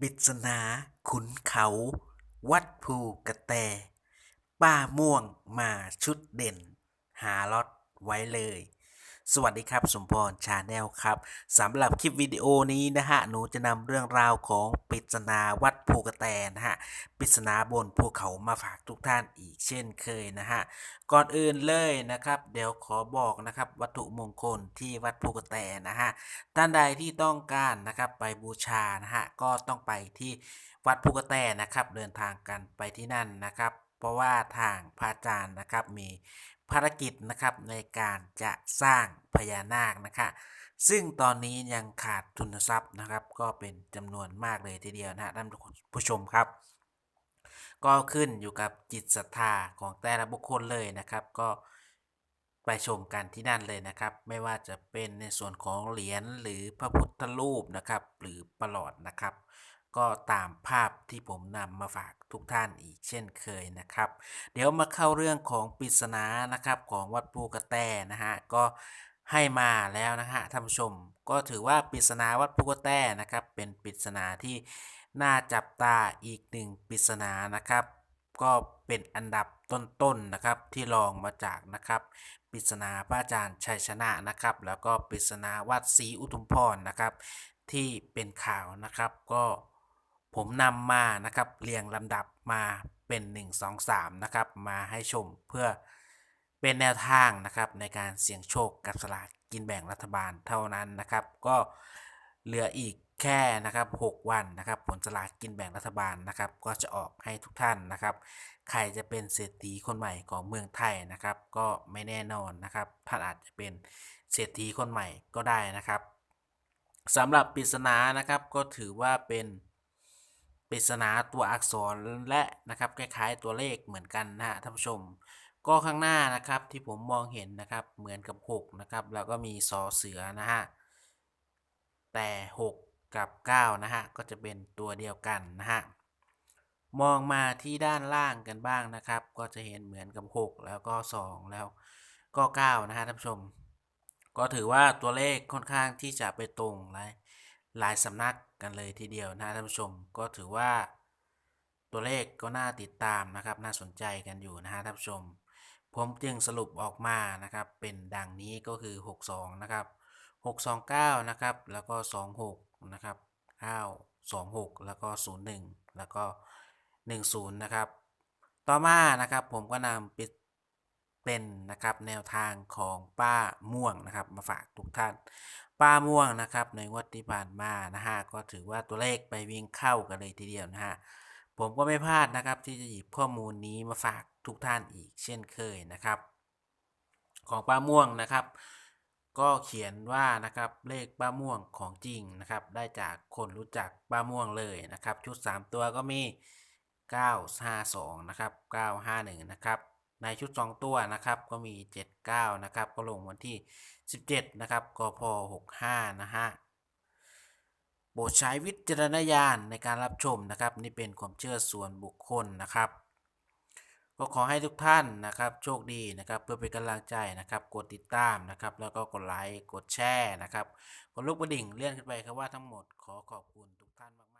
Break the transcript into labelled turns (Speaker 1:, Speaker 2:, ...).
Speaker 1: ปริศนา ขุนเขา วัดภูกระแต ป้าม่วงมาชุดเด่น หาล็อตไว้เลย สวัสดีครับ สมพรชาแนลครับสำหรับคลิปวิดีโอนี้นะฮะ หนูจะนำเรื่องราวของปริศนาวัดภูกระแตนะฮะปริศนาบนภูเขามาฝากทุกท่านอีกเช่นเคยนะฮะ ก่อนอื่นเลยนะครับ เดี๋ยวขอบอกนะครับ วัตถุมงคลที่วัดภูกระแตนะฮะท่านใดที่ต้องการนะครับไปบูชานะฮะก็ต้องไปที่วัดภูกระแตนะครับ เดินทางกันไปที่นั่นนะครับ เพราะว่าทางพระอาจารย์นะครับมี ภารกิจนะครับในการจะสร้างพญานาคนะคะซึ่งตอนนี้ยังขาดทุนทรัพย์นะครับ ก็เป็นจำนวนมากเลยทีเดียวนะฮะท่านผู้ชมครับ ก็ขึ้นอยู่กับจิตศรัทธาของแต่ละบุคคลเลยนะครับ ก็ไปชมกันที่นั่นเลยนะครับ ไม่ว่าจะเป็นในส่วนของเหรียญหรือพระพุทธรูปนะครับ หรือประหลอดนะครับ ก็ตามภาพที่ผมนำมาฝากทุกท่านอีกเช่นเคยนะครับ เดี๋ยวมาเข้าเรื่องของปริศนานะครับของวัดภูกระแตนะฮะก็ให้มาแล้วนะฮะท่านผู้ชม ก็ถือว่าปริศนาวัดภูกระแตนะครับ เป็นปริศนาที่น่าจับตาอีกหนึ่งปริศนานะครับก็เป็นอันดับต้นๆนะครับที่รองมาจากนะครับปริศนาพระอาจารย์ชัยชนะนะครับ แล้วก็ปริศนาวัดศรีอุทุมพรนะครับ ที่เป็นข่าวนะครับก็ ผมนำมานะครับเรียงลำดับมาเป็น 1 2 3นะครับมาให้ชมเพื่อเป็นแนวทางนะครับในการเสี่ยงโชคกับสลากกินแบ่งรัฐบาลเท่านั้นนะครับ ก็เหลืออีกแค่นะครับ 6 วันนะครับ ผลสลากกินแบ่งรัฐบาลนะครับ ก็จะออกให้ทุกท่านนะครับ ใครจะเป็นเศรษฐีคนใหม่ของเมืองไทยนะครับ ก็ไม่แน่นอนนะครับท่านอาจจะเป็นเศรษฐีคนใหม่ก็ได้นะครับสำหรับปริศนานะครับก็ถือว่าเป็น ปริศนาตัวอักษรและนะครับคล้ายๆตัวเลขเหมือนกันนะฮะท่านผู้ชม ก็ข้างหน้านะครับที่ผมมองเห็นนะครับเหมือนกับ 6 นะครับ แล้วก็มีสอเสือนะฮะแต่ 6 กับ 9 นะฮะก็จะเป็นตัวเดียวกันนะฮะมองมาที่ด้านล่างกันบ้างนะครับ ก็จะเห็นเหมือนกับ 6 แล้วก็ 2 แล้วก็ 9 นะฮะท่านผู้ชม ก็ถือว่าตัวเลขค่อนข้างที่จะไปตรงหลย หลายสำนักกันเลยทีเดียวนะท่านผู้ชมก็ถือว่าตัวเลขก็น่าติดตามนะครับ น่าสนใจกันอยู่นะฮะท่านผู้ชม ผมจึงสรุปออกมานะครับ เป็นดังนี้ก็คือ 62 นะครับ 629 นะครับ แล้วก็ 26 นะครับ926 แล้วก็ 01 แล้วก็ 10 นะครับ ต่อมานะครับผมก็นำปิดเป็นนะครับแนวทางของป้าม่วงนะครับ มาฝากทุกท่าน ป้าม่วงนะครับในงวดที่ผ่านมานะฮะก็ถือว่าตัวเลขไปวิ่งเข้ากันเลยทีเดียวนะฮะผมก็ไม่พลาดนะครับที่จะหยิบข้อมูลนี้มาฝากทุกท่านอีกเช่นเคยนะครับ ของป้าม่วงนะครับ ก็เขียนว่านะครับเลขป้าม่วงของจริงนะครับ ได้จากคนรู้จักป้าม่วงเลยนะครับ ชุด 3 ตัวก็มี 952 นะครับ 951 นะครับ ในชุด 2 ตัวนะครับ ก็มี 79 นะครับ ก็ลงวันที่ 17 นะครับกพ65 นะฮะโปรดใช้วิจารณญาณในการรับชมนะครับ นี่เป็นความเชื่อส่วนบุคคลนะครับ ก็ขอให้ทุกท่านนะครับ โชคดีนะครับ เพื่อเป็นกำลังใจนะครับ กดติดตามนะครับ แล้วก็กดไลค์กดแชร์นะครับกดลูกกระดิ่งเลื่อนขึ้นไปครับว่าทั้งหมดขอขอบคุณทุกท่านมาก